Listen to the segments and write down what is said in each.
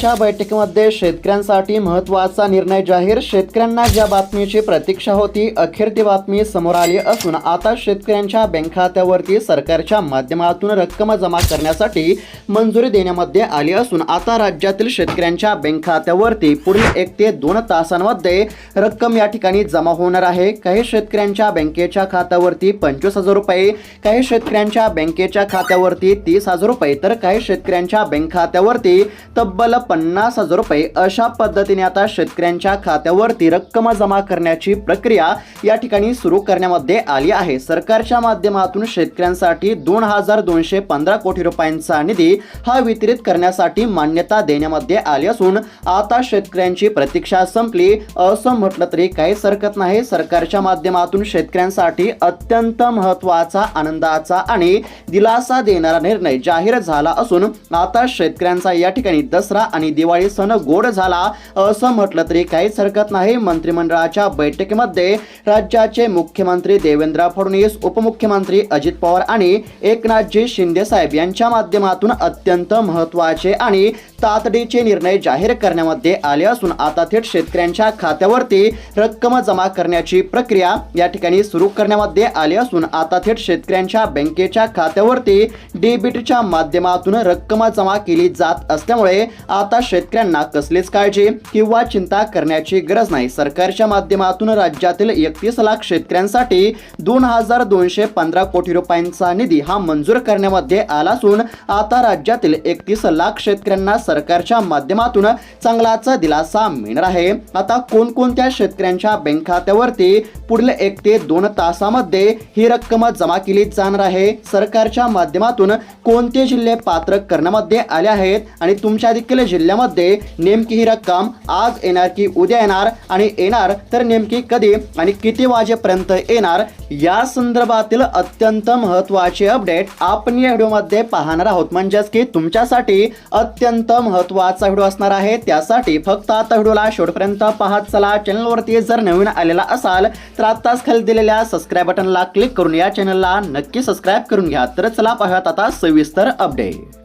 च्या बैठकीमध्ये शेतकऱ्यांसाठी महत्त्वाचा निर्णय जाहीर. शेतकऱ्यांना ज्या बातमीची प्रतीक्षा होती अखेर ती बातमी समोर आली असून आता शेतकऱ्यांच्या बँक खात्यावरती सरकारच्या माध्यमातून रक्कम जमा करण्यासाठी मंजुरी देण्यामध्ये आली असून आता राज्यातील शेतकऱ्यांच्या बँक खात्यावरती पुढील एक ते दोन तासांमध्ये रक्कम या ठिकाणी जमा होणार आहे. काही शेतकऱ्यांच्या बँकेच्या खात्यावरती पंचवीस हजार रुपये काही शेतकऱ्यांच्या बँकेच्या खात्यावरती तीस हजार रुपये तर काही शेतकऱ्यांच्या बँक खात्यावरती तब्बल पन्नास हजार रुपये अशा पद्धतीने आता शेतकऱ्यांच्या खात्यावरती रक्कम जमा करण्याची प्रक्रिया या ठिकाणी सुरू करण्यामध्ये आली आहे. सरकारच्या माध्यमातून शेतकऱ्यांसाठी दोन हजार दोनशे पंधरा कोटी रुपयांचा निधी हा वितरित करण्यासाठी मान्यता देण्यामध्ये आली असून आता शेतकऱ्यांची प्रतीक्षा संपली. असं म्हटलं तरी काहीच हरकत नाही. सरकारच्या माध्यमातून शेतकऱ्यांसाठी अत्यंत महत्त्वाचा आनंदाचा आणि दिलासा देणारा निर्णय जाहीर झाला असून आता शेतकऱ्यांचा या ठिकाणी दसरा आणि दिवाळी सण गोड झाला असं म्हटलं तरी काहीच हरकत नाही. मंत्रिमंडळाच्या बैठकीमध्ये राज्याचे मुख्यमंत्री देवेंद्र फडणवीस उपमुख्यमंत्री अजित पवार आणि एकनाथजी शिंदे साहेब यांच्या माध्यमातून अत्यंत महत्त्वाचे आणि तातडीचे निर्णय जाहीर करण्यामध्ये आले असून आता थेट शेतकऱ्यांच्या खात्यावरती रक्कम जमा करण्याची प्रक्रिया या ठिकाणी सुरू करण्यामध्ये आली असून आता थेट शेतकऱ्यांच्या बँकेच्या खात्यावरती डेबिटच्या माध्यमातून रक्कम जमा केली जात असल्यामुळे आता शेतकऱ्यांना कसलीच काळजी किंवा चिंता करण्याची गरज नाही. सरकारच्या माध्यमातून राज्यातील एकतीस लाख शेतकऱ्यांसाठी दोन हजार दोनशे पंधरा कोटी रुपयांचा निधी हा मंजूर करण्यामध्ये आला असून आता राज्यातील एकतीस लाख शेतकऱ्यांना सरकारच्या माध्यमातून चांगलाच दिलासा मिळणार आहे. आता कोणकोणत्या शेतकऱ्यांच्या बँक खात्यावरती पुढील एक ते दोन तासामध्ये ही रक्कम जमा केली जाणार आहे? सरकारच्या माध्यमातून कोणते जिल्हे पात्र करण्यामध्ये आले आहेत? आणि तुमच्या देखील जिल्ह्यामध्ये नेमकी ही रक्कम आज येणार की उद्या येणार आणि येणार तर नेमकी कधी आणि किती वाजेपर्यंत येणार या संदर्भातील अत्यंत महत्त्वाचे अपडेट आपण या व्हिडिओमध्ये पाहणार आहोत. म्हणजेच की तुमच्यासाठी अत्यंत महत्त्वाचा व्हिडिओ असणार आहे. त्यासाठी फक्त आता व्हिडिओला शेवटपर्यंत पाहत चला. चॅनलवरती जर नवीन आलेला असाल तर आत्ताच खाली दिलेल्या सबस्क्राईब बटनला क्लिक करून या चॅनलला नक्की सबस्क्राईब करून घ्या. तर चला पाहूयात आता सविस्तर अपडेट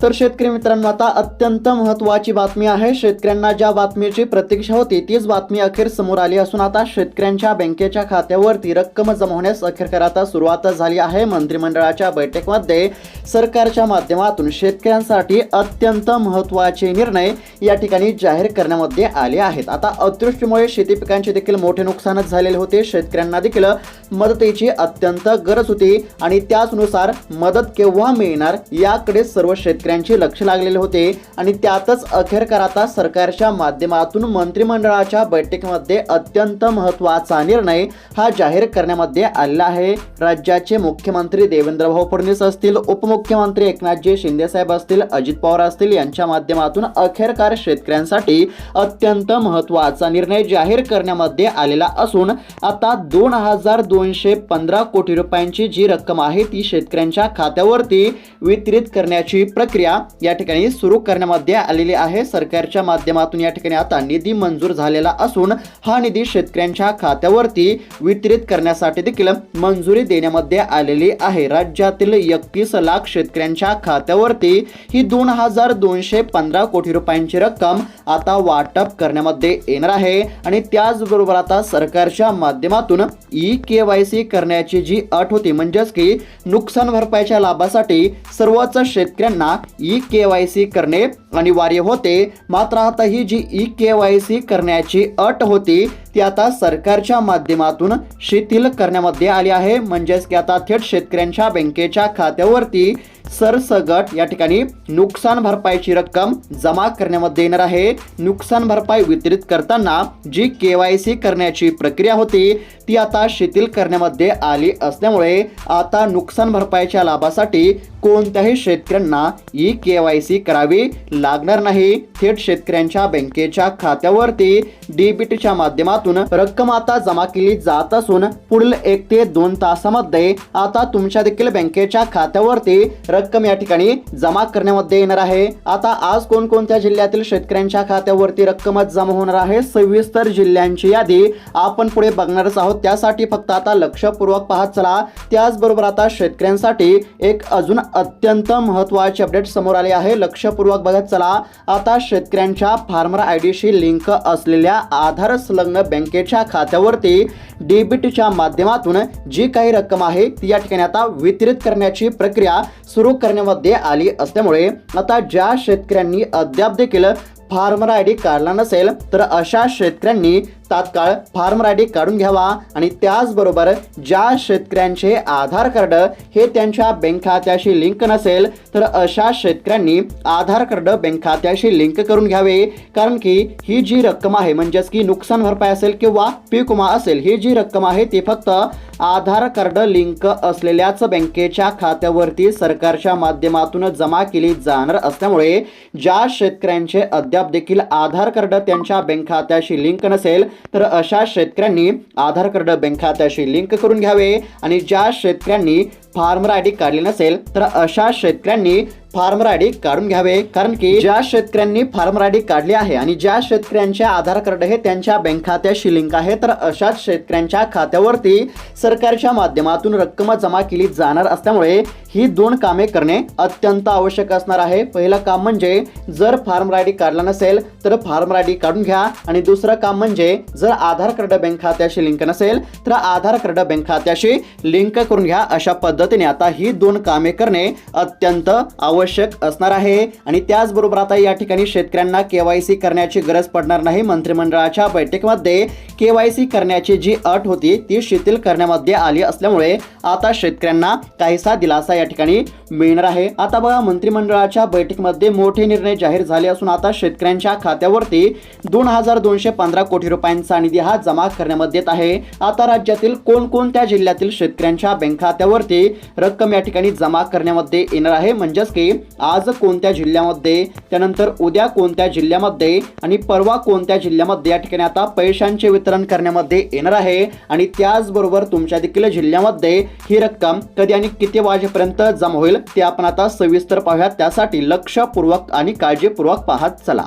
तर शेतकरी मित्रांनो आता अत्यंत महत्त्वाची बातमी आहे. शेतकऱ्यांना ज्या बातमीची प्रतीक्षा होती तीच बातमी अखेर समोर आली असून आता शेतकऱ्यांच्या बँकेच्या खात्यावरती रक्कम जमा होण्यास अखेर आता सुरुवात झाली आहे. मंत्रिमंडळाच्या बैठकीमध्ये सरकारच्या माध्यमातून शेतकऱ्यांसाठी अत्यंत महत्त्वाचे निर्णय या ठिकाणी जाहीर करण्यामध्ये आले आहेत. आता अतिवृष्टीमुळे शेती पिकांचे देखील मोठे नुकसानच झालेले होते. शेतकऱ्यांना देखील मदतीची अत्यंत गरज होती आणि त्याचनुसार मदत केव्हा मिळणार याकडे सर्व शेतकऱ्यांचे लक्ष लागलेले होते. आणि त्यातच अखेरकार आता सरकारच्या माध्यमातून मंत्रिमंडळाच्या बैठकीमध्ये अत्यंत महत्त्वाचा निर्णय हा जाहीर करण्यामध्ये आलेला आहे. राज्याचे मुख्यमंत्री देवेंद्र भाऊ फडणवीस असतील उपमुख्यमंत्री एकनाथजी शिंदेसाहेब असतील अजित पवार असतील यांच्या माध्यमातून अखेरकार शेतकऱ्यांसाठी अत्यंत महत्त्वाचा निर्णय जाहीर करण्यामध्ये आलेला असून आता दोन हजार दोन दोनशे पंधरा कोटी रुपयांची जी रक्कम आहे ती शेतकऱ्यांच्या खात्यावरती वितरित करण्याची प्रक्रिया या ठिकाणी सुरू करण्यामध्ये आलेली आहे. सरकारच्या माध्यमातून या ठिकाणी आता निधी मंजूर झालेला असून हा निधी शेतकऱ्यांच्या खात्यावरती वितरित करण्यासाठी देखील मंजुरी देण्यामध्ये आलेली आहे. राज्यातील एकतीस लाख शेतकऱ्यांच्या खात्यावरती ही दोन हजार दोनशे पंधरा कोटी रुपयांची रक्कम आता वाटप करण्यामध्ये येणार आहे. आणि त्याचबरोबर आता सरकारच्या माध्यमातून ई के वाय करण्याची जी अट होती म्हणजेच की नुकसान भरपाईच्या लाभासाठी सर्वच शेतकऱ्यांना ई के वाय सी करणे अनिवार्य होते. मात्र आता ही जी ई के वाय सी करण्याची अट होती ती आता सरकारच्या माध्यमातून शिथिल करण्यामध्ये आली आहे. म्हणजेच की आता थेट शेतकऱ्यांच्या बँकेच्या खात्यावरती सरसगट या ठिकाणी नुकसान भरपाईची रक्कम जमा करण्यामध्ये येणार आहे. नुकसान भरपाई वितरित करताना जी के वाय सी करण्याची प्रक्रिया होती ती आता शिथिल करण्यामध्ये आली असल्यामुळे आता नुकसान भरपाईच्या लाभासाठी कोणत्याही शेतकऱ्यांना ई के वाय सी करावी लागणार नाही. थेट शेतकऱ्यांच्या बँकेच्या खात्यावरती डीबीटीच्या माध्यमातून रक्कम आता जमा केली जात असून पुढील एक ते दोन तासामध्ये आता तुमच्या देखील बँकेच्या खात्यावरती रक्कम या ठिकाणी जमा करण्यामध्ये येणार आहे. आता आज कोणकोणत्या जिल्ह्यातील शेतकऱ्यांच्या खात्यावरती रक्कम जमा होणार आहे? सविस्तर जिल्ह्यांची यादी आपण पुढे बघणारच आहोत. त्यासाठी फक्त आता लक्षपूर्वक पाहत चला. त्याचबरोबर आता शेतकऱ्यांसाठी एक अजून अत्यंत महत्त्वाचे अपडेट समोर आले आहे. लक्षपूर्वक बघत चला. आता शेतकऱ्यांच्या फार्मर आय डीशी लिंक असलेल्या आधार संलग्न बँकेच्या खात्यावरती डेबिटच्या माध्यमातून जी काही रक्कम आहे ती या ठिकाणी आता वितरित करण्याची प्रक्रिया सुरू करण्यामध्ये आली असल्यामुळे आता ज्या शेतकऱ्यांनी अद्याप देखील फार्मर आय डी काढला नसेल तर अशा शेतकऱ्यांनी तात्काळ फार्मर आय डी काढून घ्यावा आणि त्याचबरोबर ज्या शेतकऱ्यांचे आधार कार्ड हे त्यांच्या बँक खात्याशी लिंक नसेल तर अशा शेतकऱ्यांनी आधार कार्ड बँक खात्याशी लिंक करून घ्यावे. कारण की ही जी रक्कम आहे म्हणजेच की नुकसान भरपाई असेल किंवा पीक विमा असेल ही जी रक्कम आहे ती फक्त आधार कार्ड लिंक असलेल्याच बँकेच्या खात्यावरती सरकारच्या माध्यमातून जमा केली जाणार असल्यामुळे ज्या शेतकऱ्यांचे अद्याप देखील आधार कार्ड त्यांच्या बँक खात्याशी लिंक नसेल तर अशा शेतकऱ्यांनी आधार कार्ड बँक खात्याशी लिंक करून घ्यावे. आणि ज्या शेतकऱ्यांनी फार्मर आय डी काढली नसेल तर अशा शेतकऱ्यांनी फार्मर आय डी काढून घ्यावे. कारण की ज्या शेतकऱ्यांनी फार्मर आय डी काढली आहे आणि ज्या शेतकऱ्यांचे आधार कार्ड हे त्यांच्या बँक खात्याशी लिंक आहे तर अशाच शेतकऱ्यांच्या खात्यावरती सरकारच्या माध्यमातून रक्कम जमा केली जाणार असल्यामुळे ही दोन कामे करणे अत्यंत आवश्यक असणार आहे. पहिलं काम म्हणजे जर फार्मर आय डी काढला नसेल तर फार्मर आय डी काढून घ्या. आणि दुसरं काम म्हणजे जर आधार कार्ड बँक खात्याशी लिंक नसेल तर आधार कार्ड बँक खात्याशी लिंक करून घ्या. अशा पद्धतीने आता ही दोन कामे करणे अत्यंत आवश्यक आवश्यक असणार आहे. आणि त्याचबरोबर आता या ठिकाणी शेतकऱ्यांना केवायसी करण्याची गरज पडणार नाही. मंत्रिमंडळाच्या बैठकीमध्ये केवायसी करण्याची जी अट होती ती शिथिल करण्यामध्ये आली असल्यामुळे आता शेतकऱ्यांना काहीसा दिलासा या ठिकाणी मिळणार आहे. आता बघा मंत्रिमंडळाच्या बैठकीमध्ये मोठे निर्णय जाहीर झाले असून आता शेतकऱ्यांच्या खात्यावरती दोन हजार दोनशे पंधरा कोटी रुपयांचा निधी हा जमा करण्यामध्ये येत आहे. आता राज्यातील कोणकोणत्या जिल्ह्यातील शेतकऱ्यांच्या बँक खात्यावरती रक्कम या ठिकाणी जमा करण्यामध्ये येणार आहे? म्हणजेच की आज कोणत्या जिल्ह्यामध्ये त्यानंतर उद्या कोणत्या जिल्ह्यामध्ये आणि परवा कोणत्या जिल्ह्यामध्ये या ठिकाणी आता पैशांचे वितरण करण्यामध्ये येणार आहे आणि त्याचबरोबर तुमच्या देखील जिल्ह्यामध्ये ही रक्कम कधी आणि किती वाजेपर्यंत जमा होईल ते आपण आता सविस्तर पाहूयात. त्यासाठी लक्षपूर्वक आणि काळजीपूर्वक पाहत चला.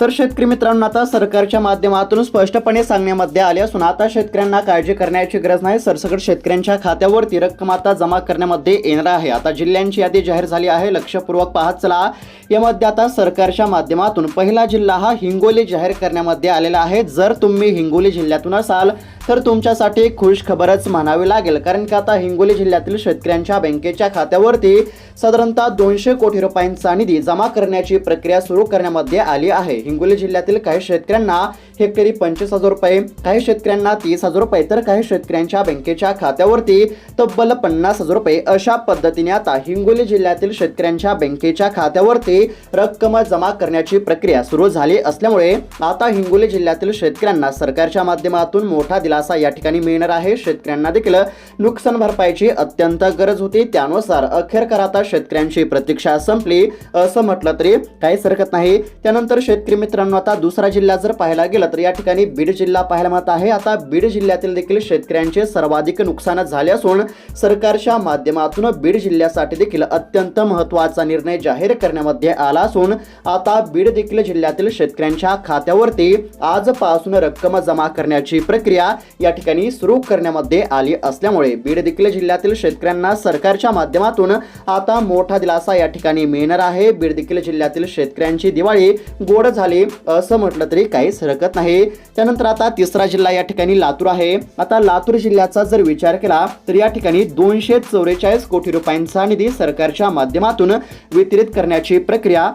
तर शेतकरी मित्रांनो आता सरकारच्या माध्यमातून स्पष्टपणे सांगण्यामध्ये आले असून आता शेतकऱ्यांना काळजी करण्याची गरज नाही. सरसकट शेतकऱ्यांच्या खात्यावरती रक्कम आता जमा करण्यामध्ये येणार आहे. आता जिल्ह्यांची यादी जाहीर झाली आहे. लक्षपूर्वक पाहत चला. यामध्ये आता सरकारच्या माध्यमातून पहिला जिल्हा हा हिंगोली जाहीर करण्यामध्ये आलेला आहे. जर तुम्ही हिंगोली जिल्ह्यातून असाल तर तुमच्यासाठी खुश खबरच म्हणावी लागेल. कारण की आता हिंगोली जिल्ह्यातील शेतकऱ्यांच्या बँकेच्या खात्यावरती साधारणतः दोनशे कोटी रुपयांचा निधी जमा करण्याची प्रक्रिया सुरू करण्यामध्ये आली आहे. हिंगोली जिल्ह्यातील काही शेतकऱ्यांना हेक्टरी पंचवीस हजार रुपये काही शेतकऱ्यांना तीस हजार रुपये तर काही शेतकऱ्यांच्या बँकेच्या खात्यावरती तब्बल पन्नास हजार रुपये अशा पद्धतीने आता हिंगोली जिल्ह्यातील शेतकऱ्यांच्या बँकेच्या खात्यावरती रक्कम जमा करण्याची प्रक्रिया सुरू झाली असल्यामुळे आता हिंगोली जिल्ह्यातील शेतकऱ्यांना सरकारच्या माध्यमातून मोठा दिलासा या ठिकाणी मिळणार आहे. शेतकऱ्यांना देखील नुकसान भरपाईची अत्यंत गरज होती. त्यानुसार अखेरकर आता शेतकऱ्यांची प्रतीक्षा संपली असं म्हटलं तरी काहीच हरकत नाही. त्यानंतर शेतकरी मित्रांनो आता दुसरा जिल्हा जर पाहायला गेला तर या ठिकाणी बीड जिल्हा पाहायला मिळत आहे. आता बीड जिल्ह्यातील देखील शेतकऱ्यांचे सर्वाधिक नुकसान झाले असून सरकारच्या माध्यमातून बीड जिल्ह्यासाठी देखील अत्यंत महत्त्वाचा निर्णय जाहीर करण्यामध्ये आला असून आता बीड देखील जिल्ह्यातील शेतकऱ्यांच्या खात्यावरती आजपासून रक्कम जमा करण्याची प्रक्रिया या ठिकाणी सुरू करण्यामध्ये आली असल्यामुळे बीड देखील जिल्ह्यातील शेतकऱ्यांना सरकारच्या माध्यमातून आता मोठा दिलासा या ठिकाणी मिळणार आहे. बीड देखील जिल्ह्यातील शेतकऱ्यांची दिवाळी गोड झाली असं म्हटलं तरी काहीच हरकत नाही. त्यानंतर आता तिसरा जिल्हा या ठिकाणी लातूर आहे. आता लातूर जिल्ह्याचा जर विचार केला तर या ठिकाणी दोनशे चौवेचाळीस कोटी रुपयांचा निधी सरकारच्या माध्यमातून वितरित करण्याची प्रक्रिया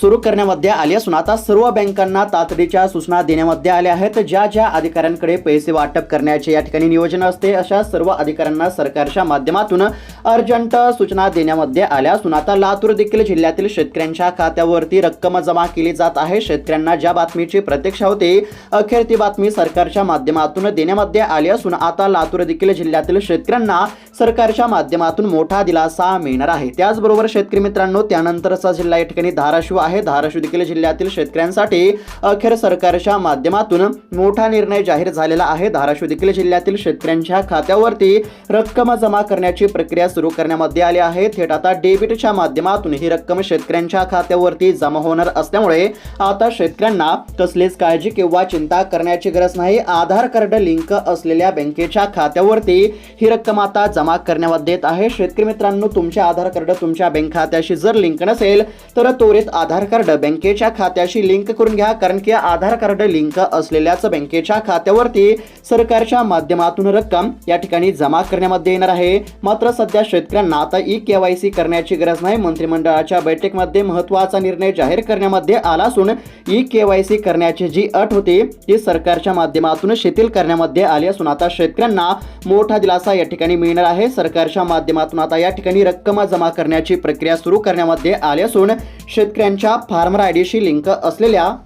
सुरू करण्यामध्ये आली असून आता सर्व बँकांना तातडीच्या सूचना देण्यामध्ये आल्या आहेत. ज्या ज्या अधिकाऱ्यांकडे पैसे वाटप करण्याचे या ठिकाणी नियोजन असते अशा सर्व अधिकाऱ्यांना सरकारच्या माध्यमातून अर्जंट सूचना देण्यामध्ये आल्या असून आता लातूर देखील जिल्ह्यातील शेतकऱ्यांच्या खात्यावरती रक्कम जमा केली जात आहे. शेतकऱ्यांना ज्या बातमीची प्रतीक्षा होती अखेर ती बातमी सरकारच्या माध्यमातून देण्यामध्ये आली असून आता लातूर देखील जिल्ह्यातील शेतकऱ्यांना सरकारच्या माध्यमातून मोठा दिलासा मिळणार आहे. त्याचबरोबर शेतकरी मित्रांनो त्यानंतरचा जिल्हा या ठिकाणी धाराशिव आहे. आहे. धाराशिव देखील जिल्ह्यातील शेतकऱ्यांसाठी अखेर सरकारच्या माध्यमातून मोठा निर्णय जाहीर झालेला आहे. धाराशिव देखील जिल्ह्यातील शेतकऱ्यांच्या खात्यावरती रक्कम जमा करण्याची प्रक्रिया सुरू करण्यामध्ये आली आहे. थेट आता डेबिटच्या माध्यमातून ही रक्कम शेतकऱ्यांच्या खात्यावरती जमा होणार असल्यामुळे आता शेतकऱ्यांना कसलीच काळजी किंवा चिंता करण्याची गरज नाही. आधार कार्ड लिंक असलेल्या बँकेच्या खात्यावरती ही रक्कम आता जमा करण्यात येत आहे. शेतकरी मित्रांनो तुमचे आधार कार्ड तुमच्या बँक खात्याशी जर लिंक नसेल तर त्वरित आधार कार्ड बँकेच्या खात्याशी लिंक करून घ्या कारण की आधार कार्ड लिंक असलेल्याच बँकेच्या खात्यावरती सरकारच्या माध्यमातून रक्कम या ठिकाणी जमा करण्यामध्ये येणार आहे. मात्र सध्या शेतकऱ्यांना आता ई केवायसी करण्याची गरज नाही. मंत्रिमंडळाच्या बैठकीमध्ये महत्त्वाचा निर्णय जाहीर करण्यामध्ये आला असून ई केवायसी करण्याची जी अट होती ती सरकारच्या माध्यमातून शिथिल करण्यामध्ये आली असून आता शेतकऱ्यांना मोठा दिलासा या ठिकाणी मिळणार आहे. सरकारच्या माध्यमातून आता या ठिकाणी रक्कम जमा करण्याची प्रक्रिया सुरू करण्यामध्ये आली असून शेतकऱ्यांच्या फार्मर आय डीशी लिंक असलेल्या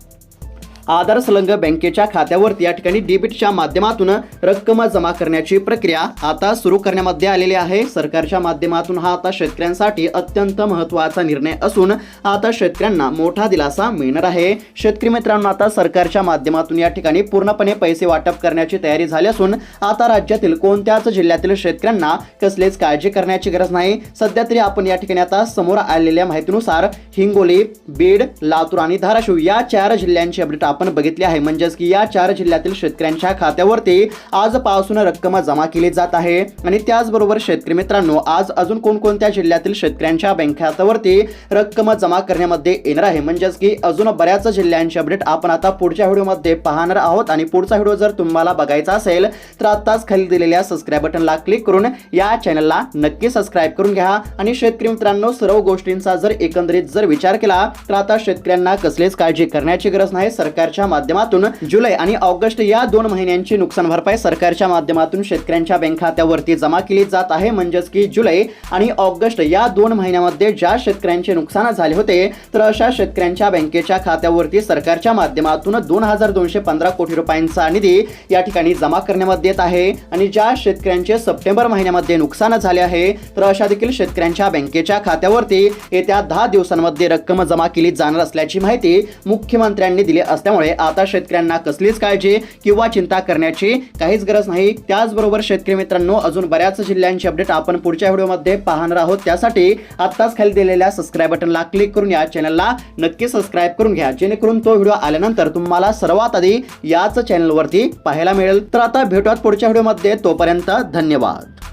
आधार संलग्न बँकेच्या खात्यावरती या ठिकाणी डेबिटच्या माध्यमातून रक्कम जमा करण्याची प्रक्रिया आता सुरू करण्यामध्ये आलेली आहे. सरकारच्या माध्यमातून हा आता शेतकऱ्यांसाठी अत्यंत महत्त्वाचा निर्णय असून आता शेतकऱ्यांना मोठा दिलासा मिळणार आहे. शेतकरी मित्रांनो आता सरकारच्या माध्यमातून या ठिकाणी पूर्णपणे पैसे वाटप करण्याची तयारी झाली असून आता राज्यातील कोणत्याच जिल्ह्यातील शेतकऱ्यांना कसलीच काळजी करण्याची गरज नाही. सध्या तरी आपण या ठिकाणी आता समोर आलेल्या माहितीनुसार हिंगोली बीड लातूर आणि धाराशिव या चार जिल्ह्यांची अपडेट आपण बघितली आहे म्हणजेच की या चार जिल्ह्यातील शेतकऱ्यांच्या खात्यावरती आजपासून रक्कम जमा केली जात आहे. आणि त्याचबरोबर शेतकरी मित्रांनो आज अजून कोणकोणत्या जिल्ह्यातील शेतकऱ्यांच्या बँक खात्यावरती रक्कम जमा करण्यामध्ये येणार आहे? म्हणजेच की अजून बऱ्याच जिल्ह्यांची अपडेट आपण आता पुढच्या व्हिडिओमध्ये पाहणार आहोत. आणि पुढचा व्हिडिओ जर तुम्हाला बघायचा असेल तर आताच खाली दिलेल्या सबस्क्राईब बटनला क्लिक करून या चॅनलला नक्की सबस्क्राईब करून घ्या. आणि शेतकरी मित्रांनो सर्व गोष्टींचा जर एकंदरीत जर विचार केला तर आता शेतकऱ्यांना कसलीच काळजी करण्याची गरज नाही. सरकार सरकारच्या माध्यमातून जुलै आणि ऑगस्ट या दोन महिन्यांची नुकसान भरपाई सरकारच्या माध्यमातून शेतकऱ्यांच्या बँक खात्यावरती जमा केली जात आहे. म्हणजेच की जुलै आणि ऑगस्ट या दोन महिन्यामध्ये ज्या शेतकऱ्यांचे नुकसान झाले होते तर अशा शेतकऱ्यांच्या बँकेच्या खात्यावरती सरकारच्या माध्यमातून दोन हजार दोनशे पंधरा कोटी रुपयांचा निधी या ठिकाणी जमा करण्यामध्ये येत आहे. आणि ज्या शेतकऱ्यांचे सप्टेंबर महिन्यामध्ये नुकसान झाले आहे तर अशा देखील शेतकऱ्यांच्या बँकेच्या खात्यावरती येत्या दहा दिवसांमध्ये रक्कम जमा केली जाणार असल्याची माहिती मुख्यमंत्र्यांनी दिली असल्यामुळे आता शेतकऱ्यांना कसलीच काळजी किंवा चिंता करण्याची काहीच गरज नाही. त्याचबरोबर शेतकरी मित्रांनो अजून बऱ्याच जिल्ह्यांची अपडेट आपण पुढच्या व्हिडिओमध्ये पाहणार आहोत. त्यासाठी आत्ताच खाली दिलेल्या सबस्क्राईब बटनला क्लिक करून या. चॅनलला नक्की सबस्क्राईब करून घ्या. जेणेकरून तो व्हिडिओ आल्यानंतर तुम्हाला सर्वात आधी याच चॅनलवरती पाहायला मिळेल. तर आता भेटूयात पुढच्या व्हिडिओमध्ये. तोपर्यंत धन्यवाद.